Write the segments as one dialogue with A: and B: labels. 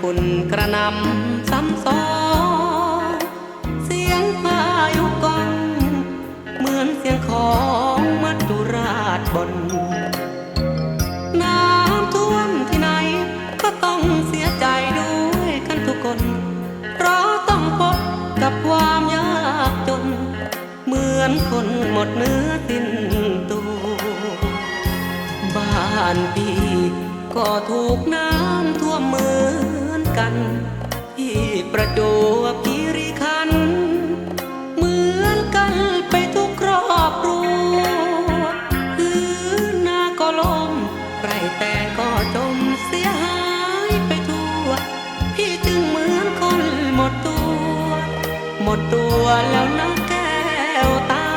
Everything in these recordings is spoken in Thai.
A: ฝุ่นกระนำซ้ำซ้อนเสียงพายุกองเหมือนเสียงของมัจจุราชบน น้ำท่วมที่ไหนก็ต้องเสียใจด้วยกันทุกคน เพราะต้องพบกับความยากจน เหมือนคนหมดเนื้อสิ้นตัวบ้านพี่ก็ถูกน้ำท่วมเมือ กันที่ประจวบคีรีขัน เหมือนกันไปทุกครอบครัวพื้นนาก็ลมไรแต่ก็จมเสียหายไปทั่ว พี่จึงเหมือนคนหมดตัว หมดตัวแล้วนะแก้วตา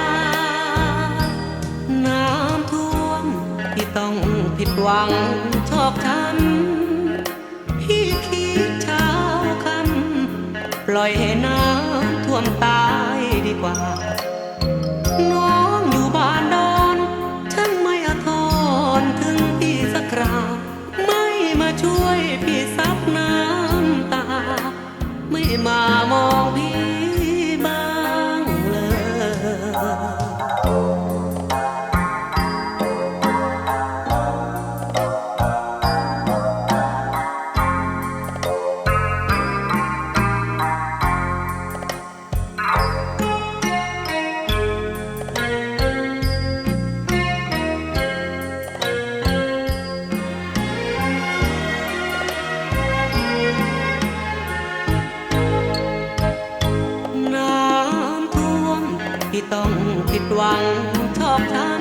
A: น้ำท่วมที่ต้องผิดหวังชอกช้ำ ล่อยให้น้ำท่วมตายดีกว่า น้องอยู่บ้านดอนช่างไม่อาทนถึงพี่สักคราไม่มาช่วยพี่ซับน้ำตา ไม่มามองพี่ ต้องผิดหวังชอบช้ำ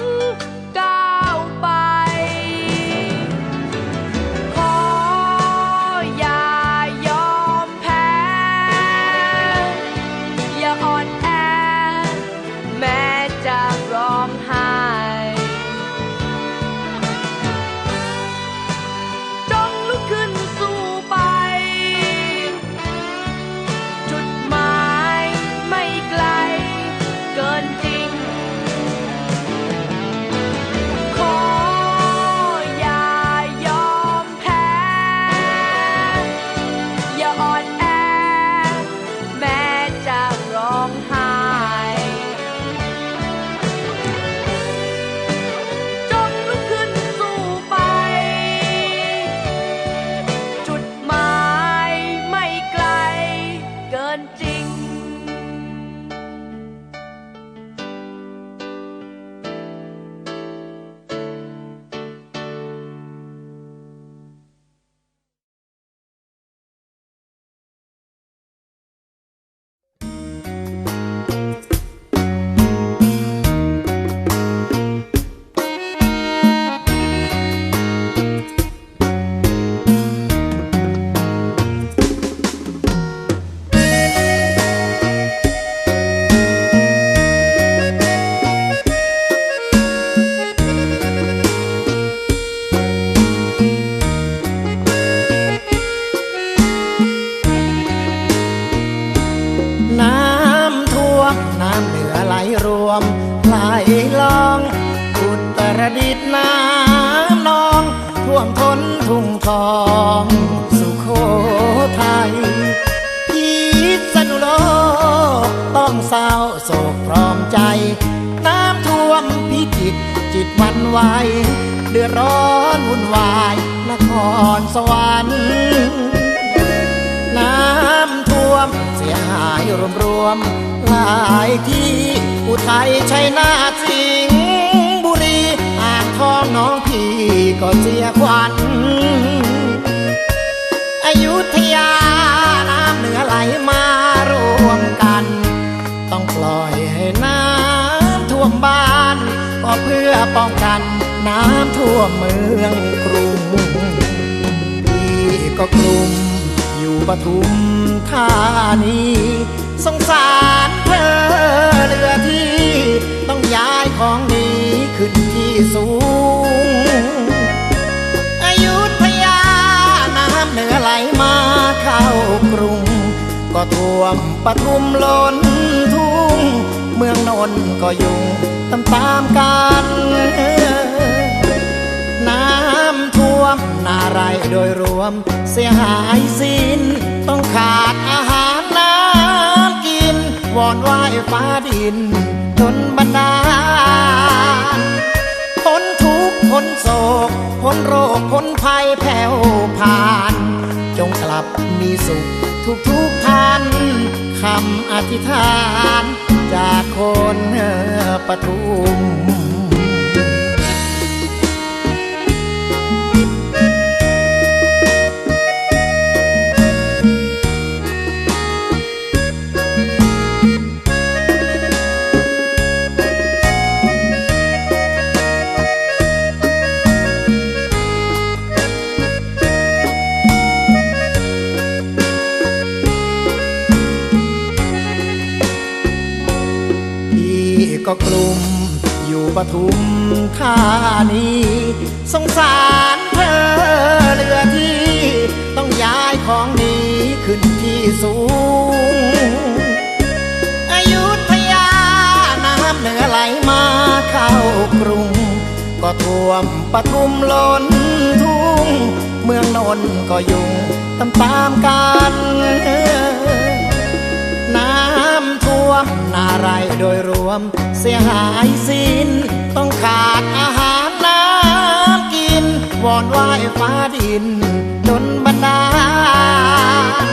B: ทองสุโขทัยพิษณุโลกต้องเศร้าโศกพร้อมใจ น้ำท่วมพิจิตจิตวันไหวเดือดร้อนวุ่นวายนครสวรรค์น้ำท่วมเสียหายรวมรวมหลายที่อุทัยชัยนาทสิงห์บุรีอ่างทองน้องพี่ก็เสียขวัญ ปทุมธานีสงสารเธอเหลือที่ ต้องย้ายของหนีขึ้นที่สูง อายุธยาน้ำเหนือไหลมาเข้ากรุง ก็ท่วมปทุมล้นทุ่ง เมืองนนท์ก็ยุ่งตามตามกัน โดยรวมเสียหายสิ้น ต้องขาดอาหารน้ำกิน วอนไหว้ฟ้าดินจนบันดาลพ้นทุกข์พ้นโศกพ้นโรคพ้นภัยแผ่วผ่าน จงกลับมีสุขทุกทุกๆท่านคำอธิษฐาน จากคนปทุม ก็กลุ่มอยู่ปทุมธานีสงสารเธอเหลือที่ ต้องย้ายของหนีขึ้นที่สูง อายุธยาน้ำเหนือไหลมาเข้ากรุง ก็ท่วมปทุมล้นทุ่ง เมืองนนท์ก็ยุ่งตามตามกัน มนาไรโดยรวม เสียหายสิ้น ต้องขาดอาหารน้ำกิน วอนไหว้ฟ้าดินจนบันดาล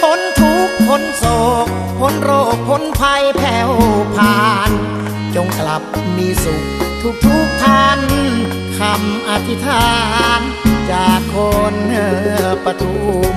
B: พ้นทุกข์พ้นโศกพ้นโรคพ้นภัยแผ่วผ่าน จงกลับมีสุขทุกทุกท่านคำอธิษฐาน จากคนปทุม